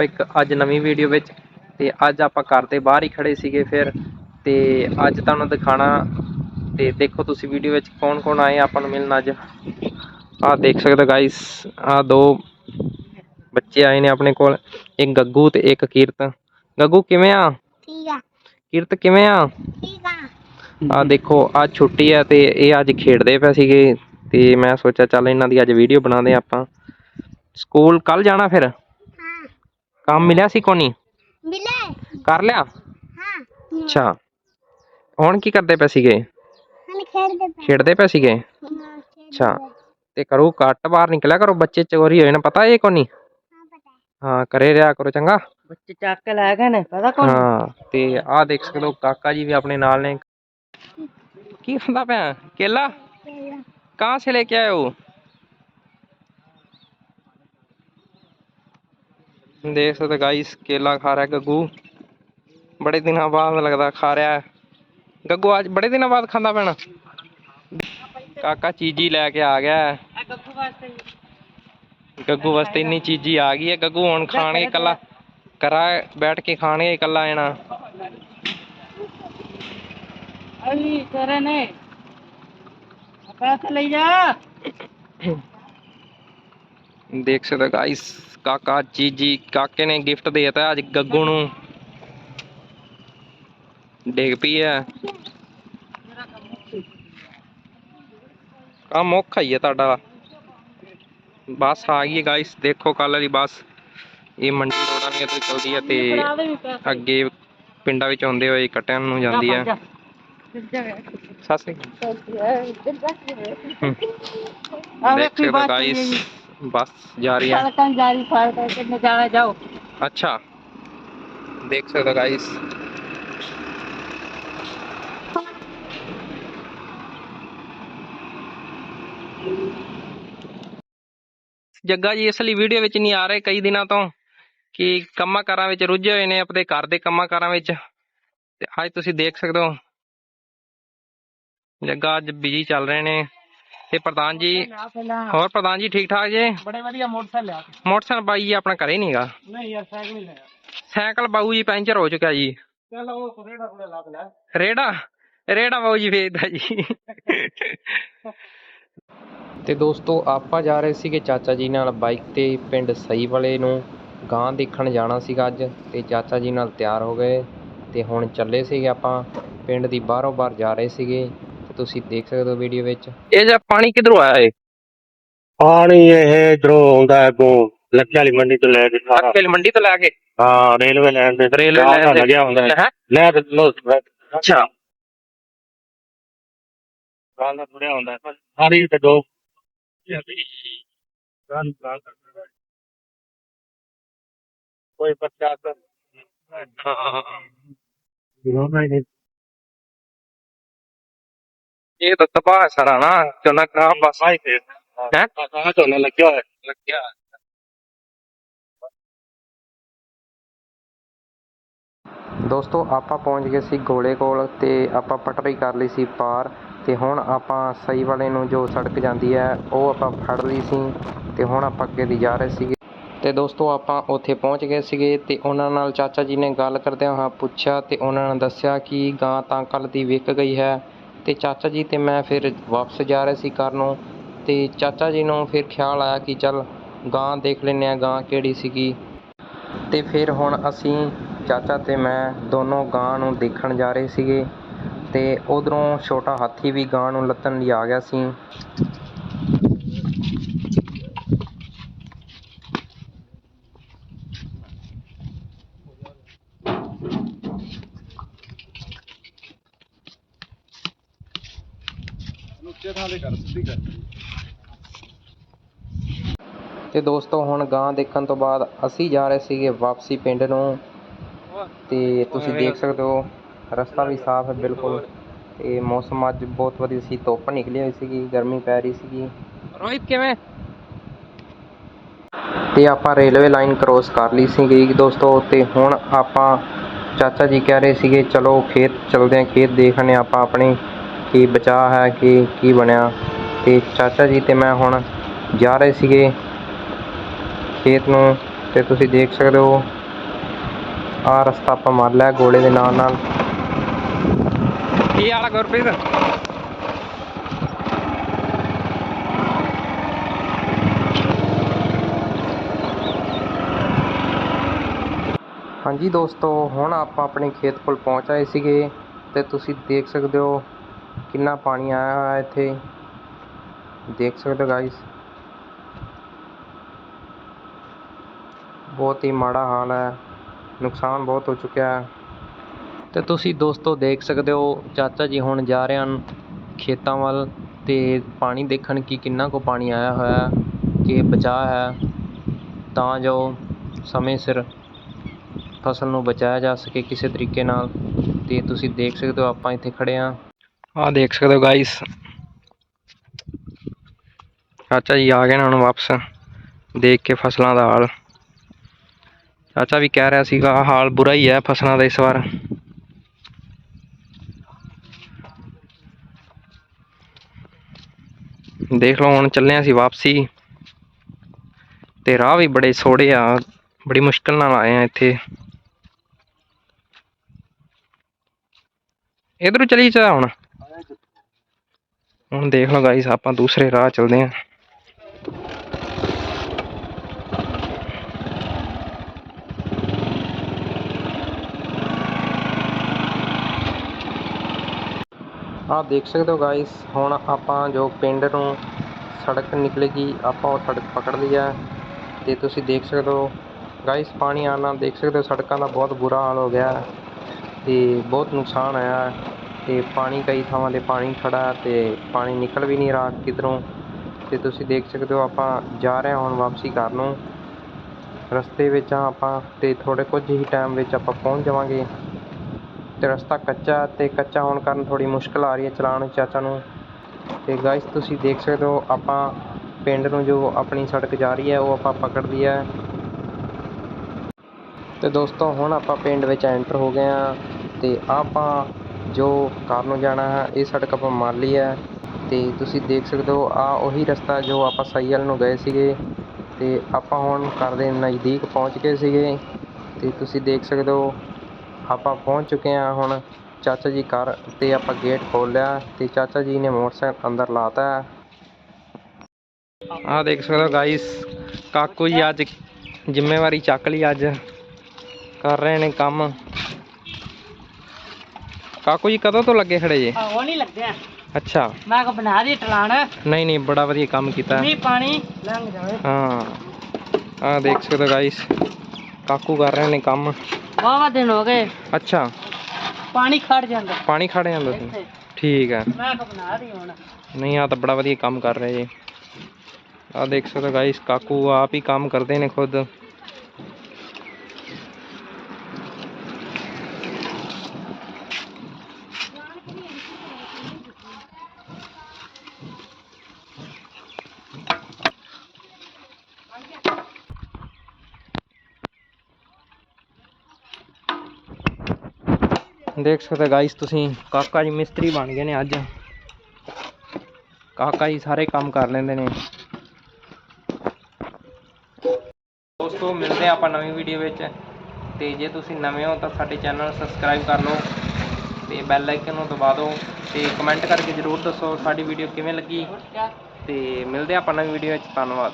ਇੱਕ ਅੱਜ ਨਵੀਂ ਵੀਡੀਓ ਵਿੱਚ ਤੇ ਅੱਜ ਆਪਾਂ ਘਰ ਦੇ ਬਾਹਰ ਹੀ ਖੜੇ ਸੀਗੇ ਫਿਰ ਤੇ ਅੱਜ ਤੁਹਾਨੂੰ ਦਿਖਾਣਾ ਤੇ ਦੇਖੋ ਤੁਸੀਂ ਵੀਡੀਓ ਵਿੱਚ ਕੌਣ ਕੌਣ ਆਏ ਆ ਆਪਾਂ ਨੂੰ ਮਿਲਣ ਅੱਜ। ਆਹ ਦੇਖ ਸਕਦੇ ਗਾਇਸ ਆਹ ਦੋ ਬੱਚੇ ਆਏ ਨੇ ਆਪਣੇ ਕੋਲ ਇੱਕ ਗੱਗੂ ਤੇ ਇੱਕ ਕੀਰਤ। ਗੱਗੂ ਕਿਵੇਂ ਆ? ਠੀਕ ਆ। ਕੀਰਤ ਕਿਵੇਂ ਆ? ਠੀਕ ਆ। ਆ ਦੇਖੋ ਅੱਜ ਛੁੱਟੀ ਆ ਤੇ ਇਹ ਅੱਜ ਖੇਡਦੇ ਪਏ ਸੀਗੇ ਤੇ ਮੈਂ ਸੋਚਿਆ ਚੱਲ ਇਹਨਾਂ ਦੀ ਅੱਜ ਵੀਡੀਓ ਬਣਾਉਂਦੇ ਆਪਾਂ। ਸਕੂਲ ਕੱਲ ਜਾਣਾ ਫਿਰ? ਕੰਮ ਮਿਲਿਆ ਸੀ ਕੋਣੀ ਮਿਲੇ ਕਰ ਲਿਆ? ਹਾਂ। ਅੱਛਾ। ਹੁਣ ਕੀ ਕਰਦੇ ਪਏ ਸੀਗੇ? ਹਣ ਖੇਡਦੇ ਪਏ। ਖੇਡਦੇ ਪਏ ਸੀਗੇ? ਅੱਛਾ। ਤੇ ਕਰੋ ਘੱਟ ਬਾਹਰ ਨਿਕਲਿਆ ਕਰੋ ਬੱਚੇ ਚੋਰੀ ਹੋਏ ਨਾ ਪਤਾ ਇਹ ਕੋਣੀ ਹਾਂ ਪਤਾ ਹਾਂ। ਕਰੇ ਰਿਹਾ ਕਰੋ ਚੰਗਾ। ਬੱਚੇ ਚੱਕ ਲੈ ਗਏ ਨੇ ਪਤਾ ਕੌਣ ਹਾਂ ਤੇ ਆਹ ਦੇਖ ਸਕਦੇ ਹੋ ਕਾਕਾ ਜੀ ਵੀ ਆਪਣੇ ਨਾਲ ਨੇ। ਕੀ ਹੁੰਦਾ ਪਿਆ? ਕੇਲਾ? ਕੇਲਾ। ਕਹਾਂ ਸੇ ਲੈ ਕੇ ਆਏ ਹੋ? देख सकते गाइस केला खा रहा है गग्गू बड़े दिनों बाद लगता खा रहा है गग्गू आज बड़े दिनों बाद खांदा पैना काका चीजी लेके आ गया है ਇਹ ਗੱਗੂ ਵਾਸਤੇ गग्गू वास्ते इन्नी चीजी आ गई है गग्गू हुन खाने कला करा बैठ के खाने कला आना ਅਲੀ ਤੇਰੇ ਨੇ ਆ ਪੈਸੇ ਲਈ ਜਾ ਦੇਖ ਸਕਦੇ ਗਾਇਸ ਕਾਕਾ ਚੀਜੀ ਕਾਕੇ ਨੇ ਗਿਫਟ ਦੇਤਾ ਅੱਜ ਗੱਗੂ ਨੂੰ। ਡਿੱਗ ਪਈ ਹੈ ਕੰਮ ਔਖਾ ਹੀ ਹੈ ਤੁਹਾਡਾ। ਬੱਸ ਆ ਗਈ ਹੈ ਗਾਇਸ ਦੇਖੋ ਕੱਲ ਵਾਲੀ ਬੱਸ। ਇਹ ਮੰਡੀ ਰੋਡਾਂ ਦੀਆਂ ਤੋਂ ਚਲਦੀ ਹੈ ਤੇ ਅੱਗੇ ਪਿੰਡਾਂ ਵਿੱਚ ਆਉਂਦੇ ਹੋਏ ਕਟਿਆਂ ਨੂੰ ਜਾਂਦੀ ਹੈ ਸਤਿ ਸ੍ਰੀ ਅਕਾਲ। ਆ ਵੇਖੀ ਗਾਇਸ ਬੱਸ ਜਾ ਰਹੀ ਹੈ ਸੜਕਾਂ ਜਾਰੀ ਫਾੜ ਕਰਕੇ न जाना जाओ अच्छा देख सकते हो गाइस ਜੱਗਾ ਜੀ ਇਸ ਲਈ ਵੀਡੀਓ ਵਿੱਚ ਨਹੀਂ ਆ ਰਹੇ ਕਈ ਦਿਨਾਂ ਤੋਂ ਕਿ ਕੰਮਾਂ ਕਾਰਾਂ ਵਿੱਚ ਰੁੱਝੇ ਹੋਏ ਨੇ ਆਪਣੇ ਘਰ ਦੇ ਕੰਮਾਂ ਕਾਰਾਂ ਵਿੱਚ ਤੇ ਅੱਜ ਤੁਸੀਂ ਦੇਖ ਸਕਦੇ ਹੋ ਜੱਗਾ ਅੱਜ ਬਿਜੀ ਚੱਲ ਰਹੇ ਨੇ ਤੇ ਪ੍ਰਧਾਨ ਜੀ ਹੋਰ ਪ੍ਰਧਾਨ ਜੀ ਠੀਕ ਠਾਕ ਜੀ? ਬੜੇ ਵਧੀਆ ਮੋਟਰਸਾਈਕਲ ਲਿਆ ਮੋਟਰਸਾਈਕਲ ਬਾਈ ਜੀ ਆਪਣਾ ਘਰੇ ਨਹੀਂਗਾ? ਨਹੀਂ ਯਾਰ ਸਾਈਕਲ ਹੀ ਲਿਆ। ਸਾਈਕਲ ਬਾਊ ਜੀ ਪੈਂਚਰ ਹੋ ਚੁੱਕਿਆ ਜੀ। ਚਲ ਉਹ ਰੇੜਾ ਕੋਲੇ ਲੱਗ ਲਿਆ ਰੇੜਾ? ਰੇੜਾ ਬਾਊ ਜੀ ਫੇਰਦਾ ਜੀ। ਤੇ ਦੋਸਤੋ ਆਪਾਂ ਜਾ ਰਹੇ ਸੀਗੇ ਚਾਚਾ ਜੀ ਨਾਲ ਬਾਈਕ ਤੇ ਪਿੰਡ ਸਈ ਵਾਲੇ ਨੂੰ। ਗਾਂ ਦੇਖਣ ਜਾਣਾ ਸੀਗਾ ਅੱਜ ਤੇ ਚਾਚਾ ਜੀ ਨਾਲ ਤਿਆਰ ਹੋ ਗਏ। ਤੇ ਹੁਣ ਚੱਲੇ ਸੀਗੇ ਆਪਾਂ ਪਿੰਡ ਦੀ ਬਾਹਰੋਂ ਬਾਹਰ ਜਾ ਰਹੇ ਸੀਗੇ। ਤੁਸੀਂ ਦੇਖ ਸਕਦੇ ਹੋ ਵੀਡੀਓ ਵਿੱਚ। ਇਹ ਜਿਹਾ ਪਾਣੀ ਕਿੱਧਰੋਂ ਆਇਆ ਏ ਪਾਣੀ ਇਹ ਇਧਰੋਂ ਆਉਂਦਾ ਹੈ ਲੱਕੀ ਵਾਲੀ ਮੰਡੀ ਤੋਂ ਲੈ ਕੇ ਸਾਰਾ। ਅੱਕੇ ਮੰਡੀ ਤੋਂ ਲੈ ਕੇ? ਹਾਂ ਰੇਲਵੇ ਲਾਈਨ ਦੇ ਰੇਲਵੇ ਲਾਈਨ ਤੇ ਲੱਗਿਆ ਹੁੰਦਾ ਹੈ। ਹੈਂ? ਨਹਿਰ ਲੋ ਅੱਛਾ। ਦਾ ਤੁਰਿਆ ਹੁੰਦਾ ਹੈ ਸਾਰੀ ਤੇ ਦੋ ਕੋਈ ਬੱਚਾ ਤਾਂ ਹਾਂ। ਇਹ ਤਾਂ ਤਬਾਹ ਹੈ ਸਾਰਾ ਨਾ ਚੋਨਾ ਕਾ ਬਸ ਆਈ ਤੇ ਹੈਂ? ਆਹ ਝੋਨਾ ਲੱਗਿਆ ਹੋਇਆ ਹੈ। ਲੱਗਿਆ ਦੋਸਤੋ ਆਪਾਂ ਪਹੁੰਚ ਗਏ ਸੀ ਗੋਲੇ ਕੋਲ ਤੇ ਆਪਾਂ ਪਟੜੀ ਕਰ ਲਈ ਸੀ ਪਾਰ ਤੇ ਹੁਣ ਆਪਾਂ ਸਈ ਵਾਲੇ ਨੂੰ ਜੋ ਸੜਕ ਜਾਂਦੀ ਹੈ ਉਹ ਆਪਾਂ ਫੜ ਲਈ ਸੀ ਤੇ ਹੁਣ ਆਪਾਂ ਅੱਗੇ ਦੀ ਜਾ ਰਹੇ ਸੀਗੇ ਤੇ ਦੋਸਤੋ ਆਪਾਂ ਉੱਥੇ ਪਹੁੰਚ ਗਏ ਸੀਗੇ ਤੇ ਉਹਨਾਂ ਨਾਲ ਚਾਚਾ ਜੀ ਨੇ ਗੱਲ ਕਰਦਿਆਂ ਹਾਂ ਪੁੱਛਿਆ ਤੇ ਉਹਨਾਂ ਨੇ ਦੱਸਿਆ ਕਿ ਗਾਂ ਤਾਂ ਕੱਲ ਦੀ ਵਿਕ ਗਈ ਹੈ ਅਤੇ ਚਾਚਾ ਜੀ ਅਤੇ ਮੈਂ ਫਿਰ ਵਾਪਸ ਜਾ ਰਹੇ ਸੀ ਘਰ ਨੂੰ ਅਤੇ ਚਾਚਾ ਜੀ ਨੂੰ ਫਿਰ ਖਿਆਲ ਆਇਆ ਕਿ ਚੱਲ ਗਾਂ ਦੇਖ ਲੈਂਦੇ ਹਾਂ ਗਾਂ ਕਿਹੜੀ ਸੀਗੀ। ਅਤੇ ਫਿਰ ਹੁਣ ਅਸੀਂ ਚਾਚਾ ਅਤੇ ਮੈਂ ਦੋਨੋਂ ਗਾਂ ਨੂੰ ਦੇਖਣ ਜਾ ਰਹੇ ਸੀਗੇ ਅਤੇ ਉੱਧਰੋਂ ਛੋਟਾ ਹਾਥੀ ਵੀ ਗਾਂ ਨੂੰ ਲੱਤਣ ਲਈ ਆ ਗਿਆ ਸੀ। ਤੇ ਦੋਸਤੋ ਹੁਣ ਗਾਂ ਦੇਖਣ ਤੋਂ ਬਾਅਦ ਅਸੀਂ ਜਾ ਰਹੇ ਸੀਗੇ ਵਾਪਸੀ ਪਿੰਡ ਨੂੰ। ਤੇ ਤੁਸੀਂ ਦੇਖ ਸਕਦੇ ਹੋ ਰਸਤਾ ਵੀ ਸਾਫ਼ ਹੈ ਬਿਲਕੁਲ। ਤੇ ਮੌਸਮ ਅੱਜ ਬਹੁਤ ਵਧੀਆ ਸੀ ਧੁੱਪ ਨਿਕਲੀ ਹੋਈ ਸੀਗੀ ਗਰਮੀ ਪੈ ਰਹੀ ਸੀਗੀ। ਰੋਹਿਤ ਕਿਵੇਂ? ਤੇ ਆਪਾਂ ਰੇਲਵੇ ਲਾਈਨ ਕ੍ਰੋਸ ਕਰ ਲਈ ਸੀਗੀ ਦੋਸਤੋ ਤੇ ਹੁਣ ਆਪਾਂ ਚਾਚਾ ਜੀ ਕਹਿ ਰਹੇ ਸੀਗੇ ਚਲੋ ਖੇਤ ਚਲਦੇ ਹਾਂ ਖੇਤ ਦੇਖਣੇ ਆਪਾਂ ਆਪਣੇ। ਕੀ ਬਚਾ ਹੈ ਕੀ ਕੀ ਬਣਿਆ। ਤੇ ਚਾਚਾ ਜੀ ਤੇ ਮੈਂ ਹੁਣ ਜਾ ਰਹੇ ਸੀਗੇ ਖੇਤ ਨੂੰ ਤੇ ਤੁਸੀਂ ਦੇਖ ਸਕਦੇ ਹੋ ਆਹ ਰਸਤਾ ਆਪਾਂ ਮੰਨ ਲਿਆ ਗੋਲੇ ਦੇ ਨਾਲ ਨਾਲ। ਕੀ ਹਾਲ ਗੁਰਪ੍ਰੀਤ? ਹਾਂਜੀ ਦੋਸਤੋ ਹੁਣ ਆਪਾਂ ਆਪਣੇ ਖੇਤ ਕੋਲ ਪਹੁੰਚ ਆਏ ਸੀਗੇ ਤੇ ਤੁਸੀਂ ਦੇਖ ਸਕਦੇ ਹੋ ਕਿੰਨਾ ਪਾਣੀ ਆਇਆ ਹੋਇਆ ਇੱਥੇ? ਦੇਖ ਸਕਦੇ ਹੋ ਗਾਇਸ ਬਹੁਤ ਹੀ ਮਾੜਾ ਹਾਲ ਹੈ। ਨੁਕਸਾਨ ਬਹੁਤ ਹੋ ਚੁੱਕਿਆ ਹੈ। ਤੇ ਤੁਸੀਂ ਦੋਸਤੋ ਦੇਖ ਸਕਦੇ ਹੋ, ਚਾਚਾ ਜੀ ਹੁਣ ਜਾ ਰਹੇ ਹਨ ਖੇਤਾਂ ਵੱਲ ਤੇ ਪਾਣੀ ਦੇਖਣ ਕਿ ਕਿੰਨਾ ਕੁ ਪਾਣੀ ਆਇਆ ਹੋਇਆ ਕਿ ਬਚਾਅ ਹੈ। ਤਾਂ ਜੋ ਸਮੇਂ ਸਿਰ ਫਸਲ ਨੂੰ ਬਚਾਇਆ ਜਾ ਸਕੇ ਕਿਸੇ ਤਰੀਕੇ ਨਾਲ। ਤੇ ਤੁਸੀਂ ਦੇਖ ਸਕਦੇ ਹੋ ਆਪਾਂ ਇੱਥੇ ਖੜੇ ਆ ਆਹ ਦੇਖ ਸਕਦੇ ਹੋ ਗਾਇਸ ਚਾਚਾ ਜੀ ਆ ਗਏ ਨੇ ਹੁਣ ਵਾਪਸ, ਦੇਖ ਕੇ ਫਸਲਾਂ ਦਾ ਹਾਲ। ਚਾਚਾ ਵੀ ਕਹਿ ਰਿਹਾ ਸੀਗਾ ਹਾਲ ਬੁਰਾ ਹੀ ਹੈ ਫਸਲਾਂ ਦਾ ਇਸ ਵਾਰ। ਦੇਖ ਲਓ, ਹੁਣ ਚੱਲੇ ਹਾਂ ਅਸੀਂ ਵਾਪਸੀ। ਤੇ ਰਾਹ ਵੀ ਬੜੇ ਸੋੜੇ ਆ, ਬੜੀ ਮੁਸ਼ਕਲ ਨਾਲ ਆਏ ਆ ਇੱਥੇ। ਇਧਰੋਂ ਚਲੀ ਜਾ ਹੁਣ। ਹੁਣ ਦੇਖ ਲਓ ਗਾਈਸ ਆਪਾਂ ਦੂਸਰੇ ਰਾਹ ਚੱਲਦੇ ਹਾਂ। ਆਹ ਦੇਖ ਸਕਦੇ ਹੋ ਗਾਇਸ ਹੁਣ ਆਪਾਂ ਜੋ ਪਿੰਡ ਨੂੰ ਸੜਕ ਨਿਕਲੇਗੀ ਆਪਾਂ ਉਹ ਸੜਕ ਪਕੜ ਲਈ ਹੈ ਤੇ ਤੁਸੀਂ ਦੇਖ ਸਕਦੇ ਹੋ ਗਾਇਸ ਪਾਣੀ ਆਉਣ ਨਾਲ ਦੇਖ ਸਕਦੇ ਹੋ ਸੜਕਾਂ ਦਾ ਬਹੁਤ ਬੁਰਾ ਹਾਲ ਹੋ ਗਿਆ। ਹੈ ਤੇ ਬਹੁਤ ਨੁਕਸਾਨ ਆਇਆ ਤੇ ਪਾਣੀ ਕਈ ਥਾਵਾਂ 'ਤੇ ਪਾਣੀ ਖੜਾ ਹੈ ਤੇ ਪਾਣੀ ਨਿਕਲ ਵੀ ਨਹੀਂ ਰਿਹਾ ਕਿਧਰੋਂ। ਤੇ ਤੁਸੀਂ ਦੇਖ ਸਕਦੇ ਹੋ ਆਪਾਂ ਜਾ ਰਹੇ ਹਾਂ ਹੁਣ ਵਾਪਸੀ ਘਰ ਨੂੰ। ਰਸਤੇ ਵਿੱਚ ਹਾਂ ਆਪਾਂ ਤੇ ਥੋੜੇ ਕੁਝ ਹੀ ਟਾਈਮ ਵਿੱਚ ਆਪਾਂ ਪਹੁੰਚ ਜਾਵਾਂਗੇ। ਤੇ ਰਸਤਾ ਕੱਚਾ ਹੈ ਤੇ ਕੱਚਾ ਹੋਣ ਕਾਰਨ ਥੋੜੀ ਮੁਸ਼ਕਲ ਆ ਰਹੀ ਹੈ ਚਲਾਉਣ ਚਾਚਾ ਨੂੰ। ਤੇ ਗਾਇਸ ਤੁਸੀਂ ਦੇਖ ਸਕਦੇ ਹੋ ਆਪਾਂ ਪਿੰਡ ਨੂੰ ਜੋ ਆਪਣੀ ਸੜਕ ਜਾ ਰਹੀ ਹੈ, ਉਹ ਆਪਾਂ ਪਕੜ ਲਈ ਹੈ। ਤੇ ਦੋਸਤੋ, ਹੁਣ ਆਪਾਂ ਪਿੰਡ ਵਿੱਚ ਐਂਟਰ ਹੋ ਗਏ ਆ ਤੇ ਆਪਾਂ ਜੋ ਘਰ ਨੂੰ ਜਾਣਾ ਹੈ, ਇਹ ਸੜਕ ਆਪਾਂ ਮੰਨ ਲਈ ਹੈ ਤੇ ਤੁਸੀਂ ਦੇਖ ਸਕਦੇ ਹੋ ਆ ਉਹੀ ਰਸਤਾ ਜੋ ਆਪਾਂ ਸਈਅਲ ਨੂੰ ਗਏ ਸੀਗੇ ਤੇ ਆਪਾਂ ਹੁਣ ਘਰ ਦੇ ਨਜ਼ਦੀਕ ਪਹੁੰਚ ਗਏ ਸੀਗੇ ਤੇ ਤੁਸੀਂ ਦੇਖ ਸਕਦੇ ਹੋ, ਆਪਾਂ ਪਹੁੰਚ ਚੁੱਕੇ ਹਾਂ ਹੁਣ ਚਾਚਾ ਜੀ ਘਰ ਤੇ ਆਪਾਂ ਗੇਟ ਖੋਲਿਆ ਲਿਆ ਤੇ ਚਾਚਾ ਜੀ ਨੇ ਮੋਟਰਸਾਈਕਲ ਅੰਦਰ ਲਾਤਾ ਹੈ। ਆਹ ਦੇਖ ਸਕਦੇ ਹੋ ਗਾਇਸ ਕਾਕੂ ਜੀ ਅੱਜ ਜ਼ਿੰਮੇਵਾਰੀ ਚੱਕ ਲਈ ਅੱਜ, ਕਰ ਰਹੇ ਨੇ ਕੰਮ। ਕਾਕੂ ਜੀ ਕਦੋਂ ਤੋਂ ਲੱਗੇ ਖੜੇ ਜੇ? ਉਹ ਨਹੀਂ ਲੱਗਿਆ ਅੱਛਾ। ਮੈਂ ਕੋ ਬਣਾ ਦੀ ਟਲਾਣ। ਨਹੀਂ ਨਹੀਂ ਬੜਾ ਵਧੀਆ ਕੰਮ ਕੀਤਾ। ਮੀਂਹ ਪਾਣੀ ਲੰਘ ਜਾਵੇ। ਹਾਂ। ਆਹ ਦੇਖ ਸਕਦੇ ਹੋ ਗਾਇਸ ਕਾਕੂ ਕਰ ਰਹੇ ਨੇ ਕੰਮ। ਵਾਵਾ ਦਿਨ ਹੋ ਗਏ। ਅੱਛਾ। ਪਾਣੀ ਖੜ ਜਾਂਦਾ। ਪਾਣੀ ਖੜ ਜਾਂਦਾ ਸੀ। ਠੀਕ ਹੈ ਮੈਂ ਕੋ ਬਣਾ ਦੀ ਹੁਣ। ਨਹੀਂ ਆ ਤਾਂ ਬੜਾ ਵਧੀਆ ਕੰਮ ਕਰ ਰਹੇ ਜੀ। ਆ ਦੇਖ ਸਕਦੇ ਹੋ ਗਾਇਸ ਕਾਕੂ ਆਪ ਹੀ ਕੰਮ ਕਰਦੇ ਨੇ ਖੁਦ। ਦੇਖ ਸਕਦੇ ਗਾਇਸ ਤੁਸੀਂ, ਕਾਕਾ ਜੀ ਮਿਸਤਰੀ ਬਣ ਗਏ ਨੇ ਅੱਜ। ਕਾਕਾ ਜੀ ਸਾਰੇ ਕੰਮ ਕਰ ਲੈਂਦੇ ਨੇ। ਦੋਸਤੋ, ਮਿਲਦੇ ਹਾਂ ਆਪਾਂ ਨਵੀਂ ਵੀਡੀਓ ਵਿੱਚ। ਤੇ ਜੇ ਤੁਸੀਂ ਨਵੇਂ ਹੋ ਤਾਂ ਸਾਡੇ ਚੈਨਲ ਨੂੰ ਸਬਸਕ੍ਰਾਈਬ ਕਰ ਲਓ ਤੇ ਬੈਲ ਆਈਕਨ ਨੂੰ ਦਬਾ ਦਿਓ ਤੇ ਕਮੈਂਟ ਕਰਕੇ ਜਰੂਰ ਦੱਸੋ ਸਾਡੀ ਵੀਡੀਓ ਕਿਵੇਂ ਲੱਗੀ। ਤੇ ਮਿਲਦੇ ਹਾਂ ਆਪਾਂ ਨਵੀਂ ਵੀਡੀਓ ਵਿੱਚ। ਧੰਨਵਾਦ।